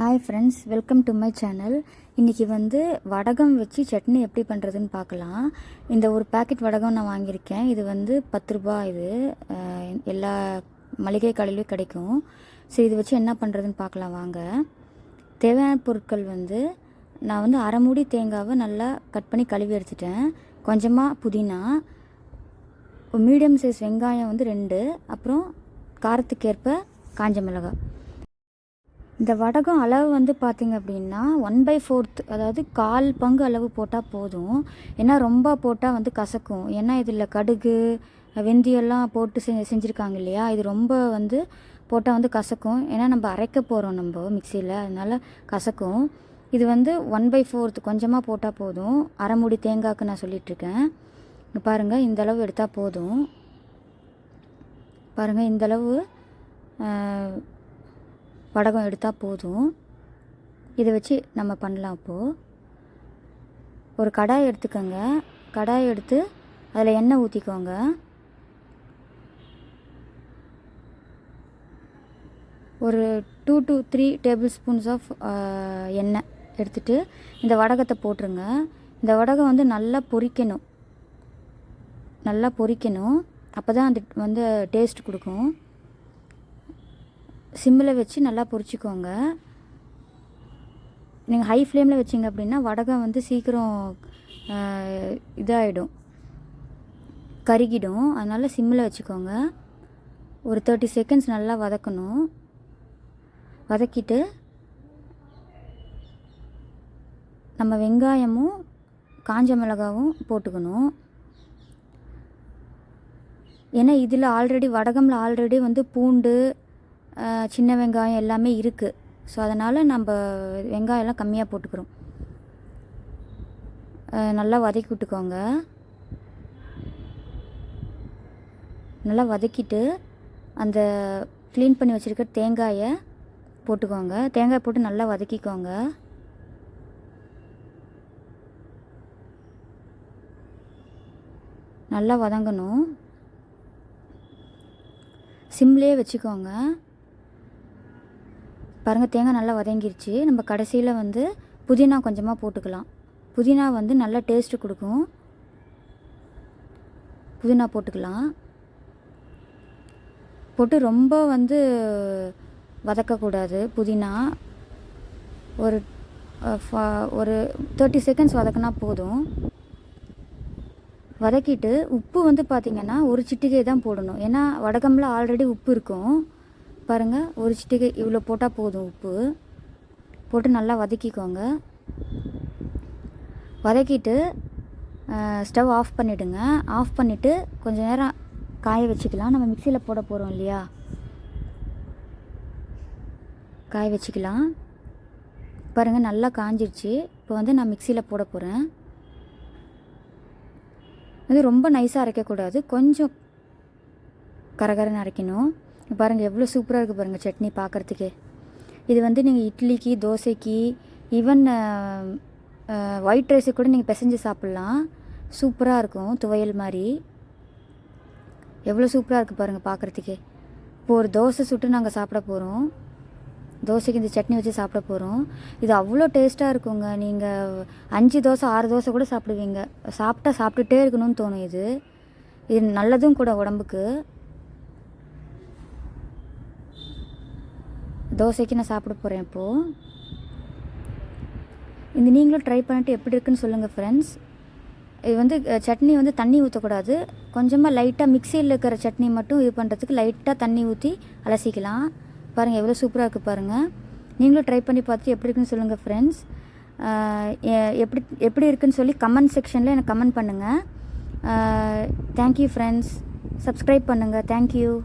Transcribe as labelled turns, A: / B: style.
A: Hi friends welcome to my channel இன்றைக்கி வந்து வடகம் வச்சு சட்னி எப்படி பண்ணுறதுன்னு பார்க்கலாம். இந்த ஒரு பேக்கெட் வடகம் நான் வாங்கியிருக்கேன். இது வந்து பத்து ரூபா இது. எல்லா மளிகை கடையிலையும் கிடைக்கும். சரி இது வச்சு என்ன பண்ணுறதுன்னு பார்க்கலாம் வாங்க. தேவையான பொருட்கள் வந்து நான் வந்து அரை மூடி தேங்காவை நல்லா கட் பண்ணி கழுவி எடுத்துட்டேன். கொஞ்சமாக புதினா மீடியம் சைஸ் வெங்காயம் வந்து ரெண்டு அப்புறம் காரத்துக்கேற்ப காஞ்ச மிளகாய். இந்த வடகம் அளவு வந்து பார்த்திங்க அப்படின்னா ஒன் பை ஃபோர்த் அதாவது கால் பங்கு அளவு போட்டால் போதும். ஏன்னா ரொம்ப போட்டால் வந்து கசக்கும். ஏன்னா இதில் கடுகு வெந்தயம்லாம் போட்டு செ செஞ்சுருக்காங்க இல்லையா? இது ரொம்ப வந்து போட்டால் வந்து கசக்கும். ஏன்னா நம்ம அரைக்க போகிறோம் நம்ம மிக்சியில். அதனால் கசக்கும். இது வந்து ஒன் பை ஃபோர்த் கொஞ்சமாக போட்டால் போதும். அரைமுடி தேங்காய்க்கு நான் சொல்லிகிட்ருக்கேன் பாருங்கள் இந்த அளவு எடுத்தால் போதும். பாருங்கள் இந்த அளவு வடகம் எடுத்தால் போதும். இதை வச்சு நம்ம பண்ணலாம் அப்போது ஒரு கடாய் எடுத்துக்கோங்க. கடாய் எடுத்து அதில் எண்ணெய் ஊற்றிக்கோங்க ஒரு two to three tablespoons of எண்ணெய் எடுத்துகிட்டு இந்த வடகத்தை போட்டுருங்க. இந்த வடகம் வந்து நல்லா பொரிக்கணும். நல்லா பொரிக்கணும். அப்போ தான் அது வந்து டேஸ்ட் கொடுக்கும். சிம்மில் வச்சு நல்லா பொரிச்சிக்கோங்க நீங்கள் ஹை ஃப்ளேமில் வச்சிங்க அப்படின்னா வடகம் வந்து சீக்கிரம் இதாகிடும் கருகிடும். அதனால் சிம்மில் வச்சுக்கோங்க. ஒரு தேர்ட்டி செகண்ட்ஸ் நல்லா வதக்கணும். வதக்கிட்டு நம்ம வெங்காயமும் காஞ்ச மிளகாவும் போட்டுக்கணும். ஏன்னா இதில் ஆல்ரெடி வடகம்ல ஆல்ரெடி வந்து பூண்டு சின்ன வெங்காயம் எல்லாமே இருக்குது ஸோ அதனால் நம்ம வெங்காயம்லாம் கம்மியாக போட்டுக்கிறோம். நல்லா வதக்கி விட்டுக்கோங்க. நல்லா வதக்கிட்டு அந்த க்ளீன் பண்ணி வச்சுருக்க தேங்காயை போட்டுக்கோங்க. தேங்காய் போட்டு நல்லா வதக்கிக்கோங்க. நல்லா வதங்கணும். சிம்லேயே வச்சுக்கோங்க. பாருங்கள் தேங்காய் நல்லா வதங்கிருச்சு. நம்ம கடைசியில் வந்து புதினா கொஞ்சமாக போட்டுக்கலாம். புதினா வந்து நல்ல டேஸ்ட்டு கொடுக்கும். புதினா போட்டுக்கலாம். போட்டு ரொம்ப வந்து வதக்கக்கூடாது புதினா. ஒரு ஃப- ஒரு தேர்ட்டி செகண்ட்ஸ் வதக்கினா போதும். வதக்கிட்டு உப்பு வந்து பார்த்திங்கன்னா ஒரு சிட்டிகை தான் போடணும். ஏன்னா வடகம்ல ஆல்ரெடி உப்பு இருக்கும். பாருங்கள் ஒரு சிட்டிக்கு இவ்வளோ போட்டால் போதும் உப்பு. போட்டு நல்லா வதக்கிக்கோங்க. வதக்கிட்டு ஸ்டவ் ஆஃப் பண்ணிவிடுங்க ஆஃப் பண்ணிவிட்டு கொஞ்சம் நேரம் காய வச்சுக்கலாம். நம்ம மிக்சியில் போட போகிறோம் இல்லையா? காய வச்சுக்கலாம். பாருங்கள் நல்லா காஞ்சிருச்சு. இப்போ வந்து நான் மிக்சியில் போட போகிறேன் வந்து ரொம்ப நைஸாக அரைக்கக்கூடாது. கொஞ்சம் கரகரன்னு அரைக்கணும். பாருங்கள் எவ்வளோ சூப்பராக இருக்குது பாருங்கள் சட்னி பார்க்குறதுக்கே இது வந்து நீங்கள் இட்லிக்கு தோசைக்கு ஈவன் ஒயிட் ரைஸு கூட நீங்கள் பிசைஞ்சு சாப்பிட்லாம். சூப்பராக இருக்கும் துவையல் மாதிரி. எவ்வளோ சூப்பராக இருக்குது பாருங்கள் பார்க்குறதுக்கே இப்போ ஒரு தோசை சுட்டு நாங்கள் சாப்பிட போகிறோம் தோசைக்கு இந்த சட்னி வச்சு சாப்பிட போகிறோம் இது அவ்வளோ டேஸ்ட்டாக இருக்குங்க. நீங்கள் அஞ்சு தோசை ஆறு தோசை கூட சாப்பிடுவீங்க. சாப்பிட்டா சாப்பிட்டுட்டே இருக்கணும்னு தோணும் இது. இது நல்லதும் கூட உடம்புக்கு. தோசைக்கு நான் சாப்பிட போகிறேன் இப்போது இந்த நீங்களும் ட்ரை பண்ணிட்டு எப்படி இருக்குன்னு சொல்லுங்கள் ஃப்ரெண்ட்ஸ் இது வந்து சட்னி வந்து தண்ணி ஊற்றக்கூடாது கொஞ்சமாக லைட்டாக மிக்சியில் இருக்கிற சட்னி மட்டும் இது பண்ணுறதுக்கு லைட்டாக தண்ணி ஊற்றி அலசிக்கலாம். பாருங்கள் எவ்வளோ சூப்பராக இருக்குது பாருங்கள் நீங்களும் ட்ரை பண்ணி பார்த்துட்டு எப்படி இருக்குன்னு சொல்லுங்கள் ஃப்ரெண்ட்ஸ் எப்படி எப்படி இருக்குன்னு சொல்லி கமெண்ட் செக்ஷனில் எனக்கு கமெண்ட் பண்ணுங்கள் தேங்க்யூ ஃப்ரெண்ட்ஸ் சப்ஸ்கிரைப் பண்ணுங்கள் தேங்க்யூ